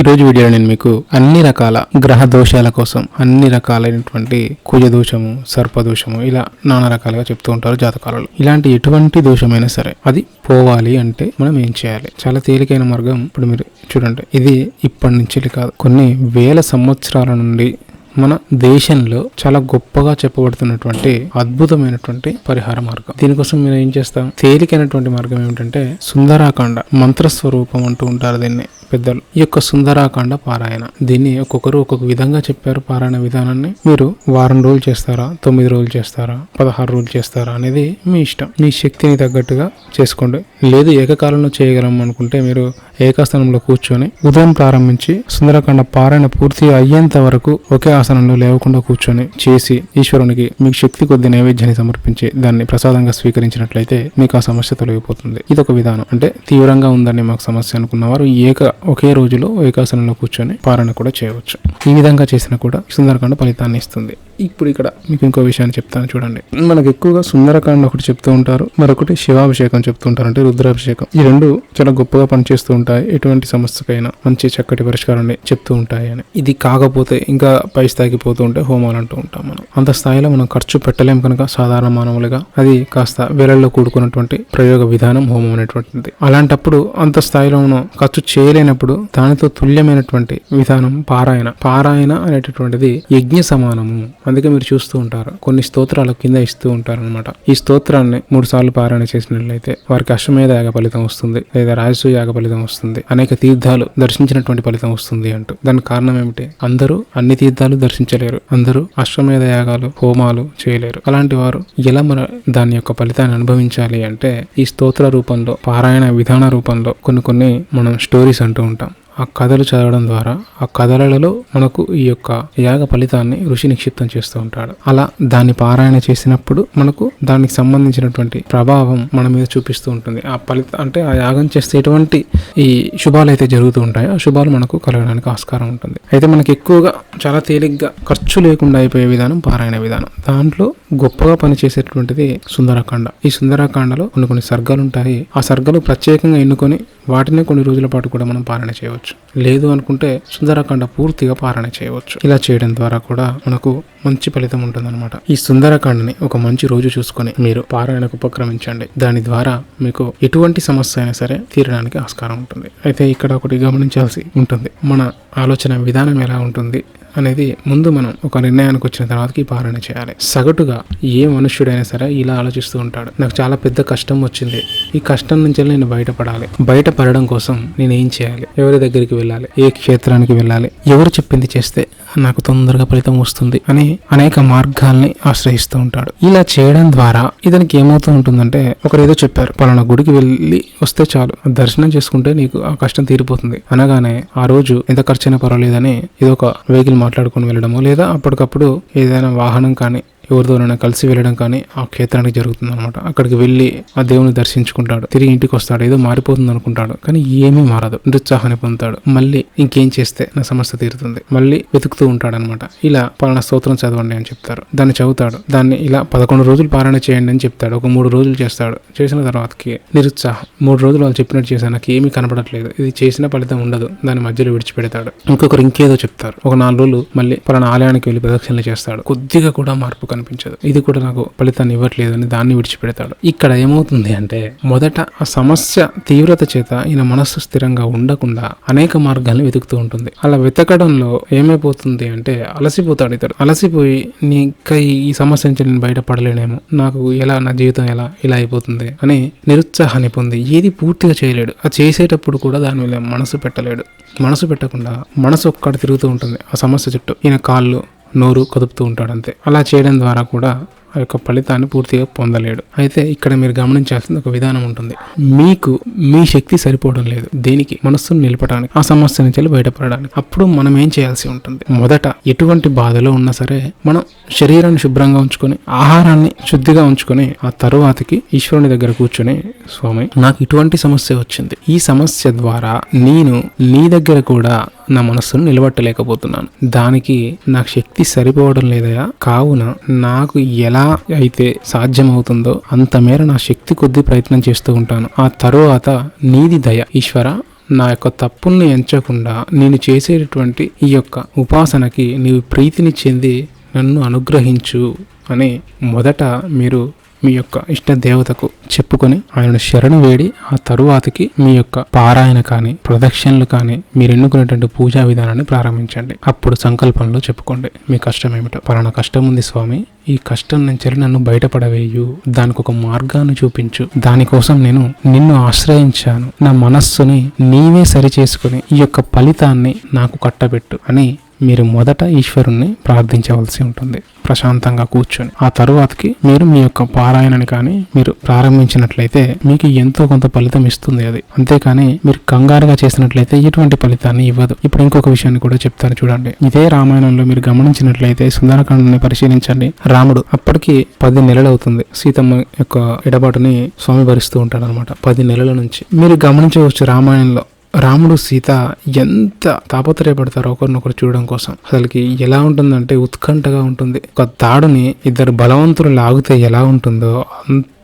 ఈ రోజు వీడియోలో నేను మీకు అన్ని రకాల గ్రహ దోషాల కోసం అన్ని రకాలైనటువంటి కుజ దోషము సర్పదోషము ఇలా నానా రకాలుగా చెప్తూ ఉంటారు జాతకాలలో. ఇలాంటి ఎటువంటి దోషమైనా సరే అది పోవాలి అంటే మనం ఏం చేయాలి? చాలా తేలికైన మార్గం. ఇప్పుడు మీరు చూడండి ఇది ఇప్పటి నుంచి కాదు. కొన్ని వేల సంవత్సరాల నుండి మన దేశంలో చాలా గొప్పగా చెప్పబడుతున్నటువంటి అద్భుతమైనటువంటి పరిహార మార్గం. దీనికోసం మీరు ఏం చేస్తాం తేలికైనటువంటి మార్గం ఏమిటంటే సుందరాకాండ మంత్రస్వరూపం అంటూ ఉంటారు దీన్ని. పెద్దలు. ఈ యొక్క సుందరాకాండ పారాయణ. దీన్ని ఒక్కొక్కరు ఒక్కొక్క విధంగా చెప్పారు పారాయణ విధానాన్ని. మీరు వారం రోజులు చేస్తారా? తొమ్మిది రోజులు చేస్తారా? పదహారు రోజులు చేస్తారా? అనేది మీ ఇష్టం. మీ శక్తిని తగ్గట్టుగా చేసుకోండి. లేదు ఏకకాలంలో చేయగలం అనుకుంటే మీరు ఏకాసనంలో కూర్చొని ఉదయం ప్రారంభించి సుందరకాండ పారాయణ పూర్తి అయ్యేంత వరకు ఒకే ఆసనంలో లేవకుండా కూర్చొని చేసి ఈశ్వరునికి మీకు శక్తి కొద్ది నైవేద్యాన్ని సమర్పించి దాన్ని ప్రసాదంగా స్వీకరించినట్లయితే మీకు ఆ సమస్య తొలగిపోతుంది. ఇది ఒక విధానం. అంటే తీవ్రంగా ఉందని మాకు సమస్య అనుకున్న వారు ఏక ఒకే రోజులో ఏకాసనంలో కూర్చొని పారణ కూడా చేయవచ్చు. ఈ విధంగా చేసినా కూడా సుందరకాండ ఫలితాన్ని ఇస్తుంది. ఇప్పుడు ఇక్కడ మీకు ఇంకో విషయాన్ని చెప్తాను చూడండి. మనకు ఎక్కువగా సుందరకాండ ఒకటి చెప్తూ ఉంటారు మరొకటి శివాభిషేకం చెప్తూ ఉంటారు అంటే రుద్రాభిషేకం. ఈ రెండు చాలా గొప్పగా పనిచేస్తూ ఉంటాయి ఎటువంటి సమస్యకైనా మంచి చక్కటి పరిష్కారాన్ని చెప్తూ ఉంటాయి అని. ఇది కాకపోతే ఇంకా పై స్థాయికి పోతూ ఉంటే హోమాలు అంటూ ఉంటాం మనం. అంత స్థాయిలో మనం ఖర్చు పెట్టలేం కనుక సాధారణ మానవులుగా అది కాస్త వేలల్లో కూడుకున్నటువంటి ప్రయోగ విధానం హోమం అనేటువంటిది. అలాంటప్పుడు అంత స్థాయిలో మనం ఖర్చు చేయలేనప్పుడు దానితో తుల్యమైనటువంటి విధానం పారాయణ. పారాయణ అనేటటువంటిది యజ్ఞ సమానము అందుకే మీరు చూస్తూ ఉంటారు. కొన్ని స్తోత్రాలు కింద ఇస్తూ ఉంటారు అనమాట ఈ స్తోత్రాన్ని మూడు సార్లు పారాయణ చేసినట్లయితే వారికి అశ్వమేధ యాగ ఫలితం వస్తుంది లేదా రాజసూ యాగ ఫలితం వస్తుంది అనేక తీర్థాలు దర్శించినటువంటి ఫలితం వస్తుంది అంటూ. దానికి కారణం ఏమిటి? అందరూ అన్ని తీర్థాలు దర్శించలేరు. అందరూ అశ్వమేధ యాగాలు హోమాలు చేయలేరు. అలాంటి వారు ఎలా మన దాని యొక్క ఫలితాన్ని అనుభవించాలి అంటే ఈ స్తోత్ర రూపంలో పారాయణ విధాన రూపంలో కొన్ని కొన్ని మనం స్టోరీస్ అంటూ ఉంటాం. ఆ కథలు చదవడం ద్వారా ఆ కథలలో మనకు ఈ యొక్క యాగ ఫలితాన్ని ఋషి నిక్షిప్తం చేస్తూ ఉంటాడు. అలా దాన్ని పారాయణ చేసినప్పుడు మనకు దానికి సంబంధించినటువంటి ప్రభావం మన మీద చూపిస్తూ ఉంటుంది. ఆ ఫలిత అంటే ఆ యాగం చేస్తే ఎటువంటి ఈ శుభాలు అయితే జరుగుతూ ఉంటాయో ఆ శుభాలు మనకు కలగడానికి ఆస్కారం ఉంటుంది. అయితే మనకి ఎక్కువగా చాలా తేలిగ్గా ఖర్చు లేకుండా అయిపోయే విధానం పారాయణ విధానం. దాంట్లో గొప్పగా పనిచేసేటువంటిది సుందరకాండ. ఈ సుందరకాండలో కొన్ని కొన్ని సర్గాలు ఉంటాయి ఆ సర్గలు ప్రత్యేకంగా ఎన్నుకొని వాటినే కొన్ని రోజుల పాటు కూడా మనం పారాయణ చేయవచ్చు. లేదు అనుకుంటే సుందరకాండ పూర్తిగా పారణ చేయవచ్చు. ఇలా చేయడం ద్వారా కూడా మనకు మంచి ఫలితం ఉంటుందన్నమాట. ఈ సుందరకాండని ఒక మంచి రోజు చూసుకొని మీరు పారాయణకు ఉపక్రమించండి. దాని ద్వారా మీకు ఎటువంటి సమస్య అయినా సరే తీరడానికి ఆస్కారం ఉంటుంది. అయితే ఇక్కడ ఒకటి గమనించాల్సి ఉంటుంది. మన ఆలోచన విధానం ఎలా ఉంటుంది? అనేది ముందు మనం ఒక నిర్ణయానికి వచ్చిన తర్వాతకి పాలన చేయాలి. సగటుగా ఏ మనుష్యుడైనా సరే ఇలా ఆలోచిస్తూ ఉంటాడు. నాకు చాలా పెద్ద కష్టం వచ్చింది. ఈ కష్టం నుంచి నేను బయటపడాలి. బయటపడడం కోసం నేను ఏం చేయాలి? ఎవరి దగ్గరికి వెళ్ళాలి? ఏ క్షేత్రానికి వెళ్ళాలి? ఎవరు చెప్పింది చేస్తే నాకు తొందరగా ఫలితం వస్తుంది అని అనేక మార్గాల్ని ఆశ్రయిస్తూ ఉంటాడు. ఇలా చేయడం ద్వారా ఇతనికి ఏమవుతూ ఉంటుందంటే ఒకరు ఏదో చెప్పారు. పలానా గుడికి వెళ్ళి వస్తే చాలు. దర్శనం చేసుకుంటే నీకు ఆ కష్టం తీరిపోతుంది. అనగానే ఆ రోజు ఎంత ఖర్చైనా పర్వాలేదని ఇది ఒక వెహికల్ మాట్లాడుకొని వెళ్ళడము లేదా అప్పటికప్పుడు ఏదైనా వాహనం కానీ ఎవరితోనైనా కలిసి వెళ్ళడం కానీ ఆ క్షేత్రానికి జరుగుతుంది అనమాట అక్కడికి వెళ్ళి ఆ దేవుని దర్శించుకుంటాడు. తిరిగి ఇంటికి వస్తాడు. ఏదో మారిపోతుంది అనుకుంటాడు. కానీ ఏమీ మారదు. నిరుత్సాహాన్ని పొందుతాడు. మళ్ళీ ఇంకేం చేస్తే నా సమస్య తీరుతుంది. మళ్ళీ వెతుకుతూ ఉంటాడు అనమాట ఇలా పలానా స్తోత్రం చదవండి అని చెప్తారు. దాన్ని చదువుతాడు. దాన్ని ఇలా పదకొండు రోజులు పారాయణ చేయండి అని చెప్తాడు. ఒక మూడు రోజులు చేస్తాడు. చేసిన తర్వాతకి నిరుత్సాహం. మూడు రోజులు వాళ్ళు చెప్పినట్టు చేశాను నాకు ఏమీ కనపడట్లేదు ఇది చేసిన ఫలితం ఉండదు. దాని మధ్యలో విడిచిపెడతాడు. ఇంకొకరు ఇంకేదో చెప్తారు. ఒక నాలుగు రోజులు మళ్ళీ పలానా ఆలయానికి వెళ్ళి ప్రదక్షిణలు చేస్తాడు. కొద్దిగా కూడా మార్పు కనిపించదు ఇది కూడా నాకు ఫలితాన్ని ఇవ్వట్లేదు అని దాన్ని విడిచిపెడతాడు. ఇక్కడ ఏమవుతుంది అంటే మొదట ఆ సమస్య తీవ్రత చేత ఈయన మనస్సు స్థిరంగా ఉండకుండా అనేక మార్గాలను వెతుకుతూ ఉంటుంది. అలా వెతకడంలో ఏమైపోతుంది అంటే అలసిపోతాడు ఇతడు. అలసిపోయి నీ ఇంకా ఈ- ఈ సమస్య నుంచి నేను బయటపడలేనేమో. నాకు ఎలా నా జీవితం ఎలా ఇలా అయిపోతుంది అని నిరుత్సాహాన్ని పొంది ఏది పూర్తిగా చేయలేడు. ఆ చేసేటప్పుడు కూడా దాని మీద మనసు పెట్టలేడు. మనసు పెట్టకుండా మనసు ఒక్కడ తిరుగుతూ ఉంటుంది ఆ సమస్య చుట్టూ. ఈయన కాళ్ళు నోరు కదుపుతూ ఉంటాడు అంతే. అలా చేయడం ద్వారా కూడా ఆ యొక్క ఫలితాన్ని పూర్తిగా పొందలేడు. అయితే ఇక్కడ మీరు గమనించాల్సిన ఒక విధానం ఉంటుంది. మీకు మీ శక్తి సరిపోవడం లేదు. దేనికి? మనస్సును నిలపడానికి ఆ సమస్య నుంచి వెళ్ళి బయటపడడానికి. అప్పుడు మనం ఏం చేయాల్సి ఉంటుంది? మొదట ఎటువంటి బాధలో ఉన్నా సరే మనం శరీరాన్ని శుభ్రంగా ఉంచుకొని ఆహారాన్ని శుద్ధిగా ఉంచుకొని ఆ తరువాతకి ఈశ్వరుని దగ్గర కూర్చొని స్వామి నాకు ఇటువంటి సమస్య వచ్చింది. ఈ సమస్య ద్వారా నేను నీ దగ్గర కూడా నా మనస్సును నిలబట్టలేకపోతున్నాను. దానికి నాకు శక్తి సరిపోవడం లేదయా? కావున నాకు ఎలా అయితే సాధ్యమవుతుందో అంత మేర నా శక్తి కొద్ది ప్రయత్నం చేస్తూ ఉంటాను. ఆ తరువాత నీది దయ. ఈశ్వర నా యొక్క తప్పుల్ని ఎంచకుండా నేను చేసేటటువంటి ఈ యొక్క ఉపాసనకి నీవు ప్రీతిని చెంది నన్ను అనుగ్రహించు అని మొదట మీరు మీ యొక్క ఇష్ట దేవతకు చెప్పుకొని ఆయనను శరణు వేడి ఆ తరువాతకి మీ యొక్క పారాయణ కానీ ప్రదక్షిణలు కానీ మీరు ఎన్నుకునేటువంటి పూజా విధానాన్ని ప్రారంభించండి. అప్పుడు సంకల్పంలో చెప్పుకోండి. మీ కష్టం ఏమిటో. పలానా కష్టం ఉంది స్వామి. ఈ కష్టం నుంచి నన్ను బయటపడవేయు. దానికి ఒక మార్గాన్ని చూపించు. దానికోసం నేను నిన్ను ఆశ్రయించాను. నా మనస్సుని నీవే సరి చేసుకుని ఈ యొక్క ఫలితాన్ని నాకు కట్టబెట్టు అని మీరు మొదట ఈశ్వరుణ్ణి ప్రార్థించవలసి ఉంటుంది. ప్రశాంతంగా కూర్చొని. ఆ తరువాతకి మీరు మీ యొక్క పారాయణని కానీ మీరు ప్రారంభించినట్లయితే మీకు ఎంతో కొంత ఫలితం ఇస్తుంది అది. అంతేకాని మీరు కంగారుగా చేసినట్లయితే ఎటువంటి ఫలితాన్ని ఇవ్వదు. ఇప్పుడు ఇంకొక విషయాన్ని కూడా చెప్తాను చూడండి. ఇదే రామాయణంలో మీరు గమనించినట్లయితే సుందరకాండని పరిశీలించండి. రాముడు అప్పటికి పది నెలలు అవుతుంది. సీతమ్మ యొక్క ఎడబాటుని స్వామి భరిస్తూ ఉంటాడు అనమాట పది నెలల నుంచి. మీరు గమనించవచ్చు రామాయణంలో రాముడు సీత ఎంత తాపత్రయపడతారో ఒకరినొకరు చూడడం కోసం. అసలుకి ఎలా ఉంటుందంటే ఉత్కంఠగా ఉంటుంది. ఒక తాడుని ఇద్దరు బలవంతులు లాగితే ఎలా ఉంటుందో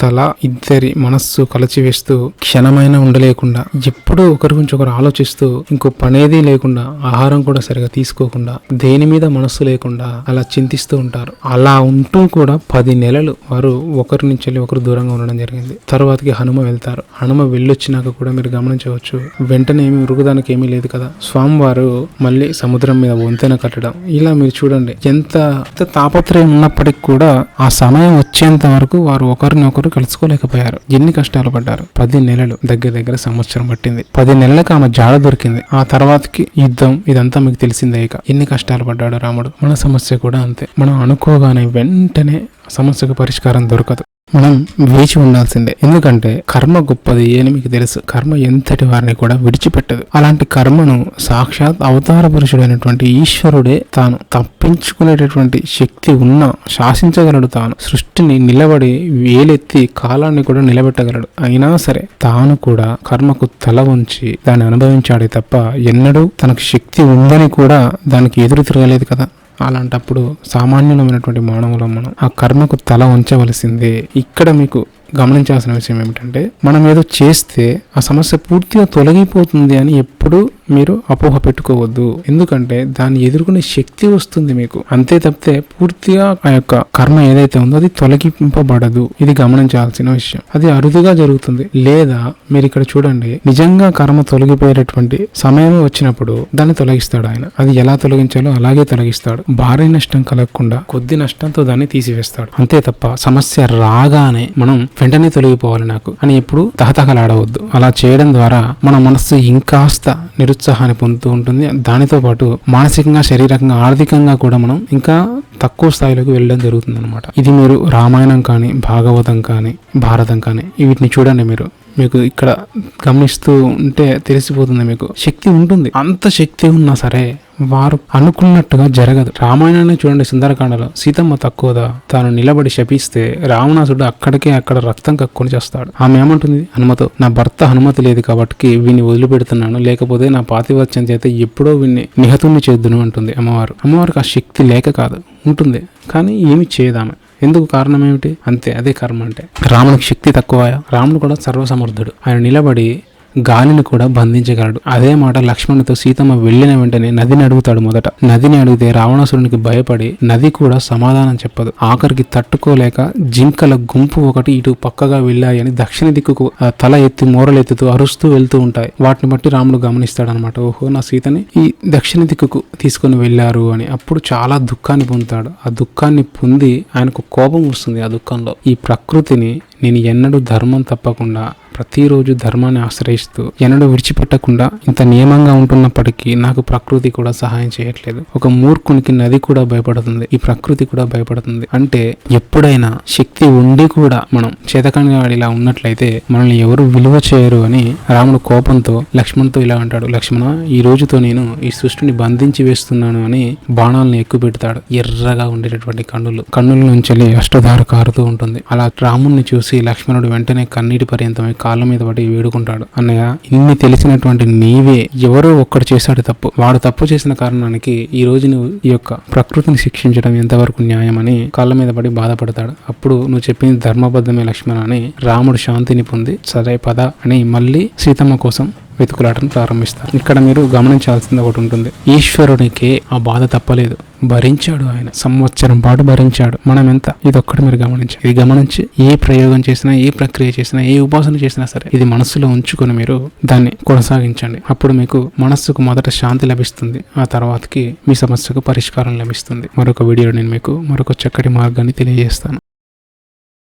తల ఇద్దరి మనస్సు కలచివేస్తూ క్షణమైన ఉండలేకుండా ఎప్పుడూ ఒకరి గురించి ఒకరు ఆలోచిస్తూ ఇంకో పనేది లేకుండా ఆహారం కూడా సరిగా తీసుకోకుండా దేని మీద మనస్సు లేకుండా అలా చింతిస్తూ ఉంటారు. అలా ఉంటూ కూడా పది నెలలు వారు ఒకరి నుంచి వెళ్ళి ఒకరు దూరంగా ఉండడం జరిగింది. తర్వాతకి హనుమ వెళ్తారు. హనుమ వెళ్ళొచ్చినాక కూడా మీరు గమనించవచ్చు వెంటనే ఏమి ఉరుగుదానికి ఏమీ లేదు కదా. స్వామివారు మళ్ళీ సముద్రం మీద వంతెన కట్టడం. ఇలా మీరు చూడండి ఎంత తాపత్రయం ఉన్నప్పటికీ కూడా ఆ సమయం వచ్చేంత వరకు వారు ఒకరిని ఒకరు కలుసుకోలేకపోయారు. ఎన్ని కష్టాలు పడ్డారు? పది నెలలు దగ్గర దగ్గర సంవత్సరం పట్టింది. పది నెలలకు ఆమె జాడ దొరికింది. ఆ తర్వాతకి యుద్ధం ఇదంతా మీకు తెలిసిందే ఇక. ఎన్ని కష్టాలు పడ్డాడు రాముడు? మన సమస్య కూడా అంతే. మనం అనుకోగానే వెంటనే సమస్యకు పరిష్కారం దొరకదు. మనం వేచి ఉండాల్సిందే. ఎందుకంటే కర్మ గొప్పది అని మీకు తెలుసు. కర్మ ఎంతటి వారిని కూడా విడిచిపెట్టదు. అలాంటి కర్మను సాక్షాత్ అవతార పురుషుడైనటువంటి ఈశ్వరుడే తాను తప్పించుకునేటటువంటి శక్తి ఉన్న శాసించగలడు తాను. సృష్టిని నిలబడి వేలెత్తి కాలాన్ని కూడా నిలబెట్టగలడు. అయినా సరే తాను కూడా కర్మకు తల వంచి దాన్ని అనుభవించాడే తప్ప ఎన్నడూ తనకు శక్తి ఉందని కూడా దానికి ఎదురు తిరగలేదు కదా. అలాంటప్పుడు సామాన్యులమైనటువంటి మానవులం మనం ఆ కర్మకు తల ఉంచవలసిందే ఇక్కడ మీకు గమనించాల్సిన విషయం ఏమిటంటే మనం ఏదో చేస్తే ఆ సమస్య పూర్తిగా తొలగిపోతుంది అని ఎప్పుడూ మీరు అపోహ పెట్టుకోవద్దు. ఎందుకంటే దాన్ని ఎదుర్కొనే శక్తి వస్తుంది మీకు. అంతే తప్పితే పూర్తిగా ఆ యొక్క కర్మ ఏదైతే ఉందో అది తొలగింపబడదు. ఇది గమనించాల్సిన విషయం. అది అరుదుగా జరుగుతుంది. లేదా మీరు ఇక్కడ చూడండి నిజంగా కర్మ తొలగిపోయేటటువంటి సమయం వచ్చినప్పుడు దాన్ని తొలగిస్తాడు ఆయన. అది ఎలా తొలగించాలో అలాగే తొలగిస్తాడు. భారీ నష్టం కలగకుండా కొద్ది నష్టంతో దాన్ని తీసివేస్తాడు. అంతే తప్ప సమస్య రాగానే మనం వెంటనే తొలగిపోవాలి నాకు అని ఎప్పుడు తహతహలాడవద్దు. అలా చేయడం ద్వారా మన మనస్సు ఇంకాస్త నిరు నిరుత్సాహాన్ని పొందుతూ ఉంటుంది. దానితో పాటు మానసికంగా శారీరకంగా ఆర్థికంగా కూడా మనం ఇంకా తక్కువ స్థాయిలోకి వెళ్ళడం జరుగుతుంది అనమాట ఇది మీరు రామాయణం కానీ భాగవతం కానీ భారతం కానీ వీటిని చూడండి మీరు. మీకు ఇక్కడ గమనిస్తూ ఉంటే తెలిసిపోతుంది మీకు. శక్తి ఉంటుంది. అంత శక్తి ఉన్నా సరే వారు అనుకున్నట్టుగా జరగదు. రామాయణాన్ని చూడండి సుందరకాండలో. సీతమ్మ తక్కువదా? తాను నిలబడి శపిస్తే రావణాసుడు అక్కడికే అక్కడ రక్తం కక్కుని చేస్తాడు. ఆమె ఏమంటుంది? హనుమతో నా భర్త హనుమతి లేదు కాబట్టి వీని వదిలిపెడుతున్నాను. లేకపోతే నా పాతివత్యం చేత ఎప్పుడో వీన్ని నిహతుణ్ణి చేద్దును అంటుంది అమ్మవారు. అమ్మవారికి ఆ శక్తి లేక కాదు. ఉంటుంది. కానీ ఏమి చేయదామె ఎందుకు కారణం ఏమిటి? అంతే అదే కర్మ అంటే. రామునికి శక్తి తక్కువ రాముడు కూడా సర్వసమర్థుడు. ఆయన నిలబడి గాలిని కూడా బంధించగలడు. అదే మాట లక్ష్మణుతో సీతమ్మ వెళ్ళిన వెంటనే నదిని అడుగుతాడు మొదట. నదిని అడిగితే రావణాసురునికి భయపడి నది కూడా సమాధానం చెప్పదు. ఆఖరికి తట్టుకోలేక జింకల గుంపు ఒకటి ఇటు పక్కగా వెళ్ళాయని దక్షిణ దిక్కుకు ఆ, తల ఎత్తి మూరలెత్తుతూ అరుస్తూ వెళ్తూ ఉంటాయి. వాటిని బట్టి రాముడు గమనిస్తాడనమాట. ఓహో నా సీతని ఈ దక్షిణ దిక్కుకు తీసుకొని వెళ్ళారు అని. అప్పుడు చాలా దుఃఖాన్ని పొందుతాడు. ఆ దుఃఖాన్ని పొంది ఆయనకు కోపం వస్తుంది ఆ దుఃఖంలో. ఈ ప్రకృతిని నేను ఎన్నడూ ధర్మం తప్పకుండా ప్రతిరోజు ధర్మాన్ని ఆశ్రయిస్తూ ఎన్నడూ విడిచిపెట్టకుండా ఇంత నియమంగా ఉంటున్నప్పటికీ నాకు ప్రకృతి కూడా సహాయం చేయట్లేదు. ఒక మూర్ఖునికి నది కూడా భయపడుతుంది. ఈ ప్రకృతి కూడా భయపడుతుంది. అంటే ఎప్పుడైనా శక్తి ఉండి కూడా మనం చేతకంగా ఇలా ఉన్నట్లయితే మనల్ని ఎవరు విలువ చేయరు అని రాముడు కోపంతో లక్ష్మణ్తో ఇలా అంటాడు. లక్ష్మణ ఈ రోజుతో నేను ఈ సృష్టిని బంధించి వేస్తున్నాను అని బాణాలను ఎక్కువ పెడతాడు ఎర్రగా ఉండేటటువంటి కన్నులు. కన్నుల నుంచి అష్టధార కారుతూ ఉంటుంది. అలా రాముణ్ణి చూసి లక్ష్మణుడు వెంటనే కన్నీటి పర్యంతమై కాళ్ళ మీద పడి వేడుకుంటాడు. అన్నయ్య ఇన్ని తెలిసినటువంటి నీవే ఎవరో ఒక్కడు చేశాడు తప్పు. వాడు తప్పు చేసిన కారణానికి ఈ రోజు నువ్వు ఈ యొక్క ప్రకృతిని శిక్షించడం ఎంతవరకు న్యాయమని కాళ్ళ మీద పడి బాధపడతాడు. అప్పుడు నువ్వు చెప్పింది ధర్మబద్ధమే లక్ష్మణ అని రాముడు శాంతిని పొంది సరే పద అని మళ్ళీ సీతమ్మ కోసం వెతుకులాటను ప్రారంభిస్తారు. ఇక్కడ మీరు గమనించాల్సింది ఒకటి ఉంటుంది. ఈశ్వరునికే ఆ బాధ తప్పలేదు. భరించాడు ఆయన. సంవత్సరం పాటు భరించాడు. మనం ఎంత? ఇది ఒక్కటి మీరు గమనించాలి ఇది గమనించి ఏ ప్రయోగం చేసినా ఏ ప్రక్రియ చేసినా ఏ ఉపాసన చేసినా సరే ఇది మనస్సులో ఉంచుకొని మీరు దాన్ని కొనసాగించండి. అప్పుడు మీకు మనస్సుకు మొదట శాంతి లభిస్తుంది. ఆ తర్వాతకి మీ సమస్యకు పరిష్కారం లభిస్తుంది. మరొక వీడియో నేను మీకు మరొక చక్కటి మార్గాన్ని తెలియజేస్తాను.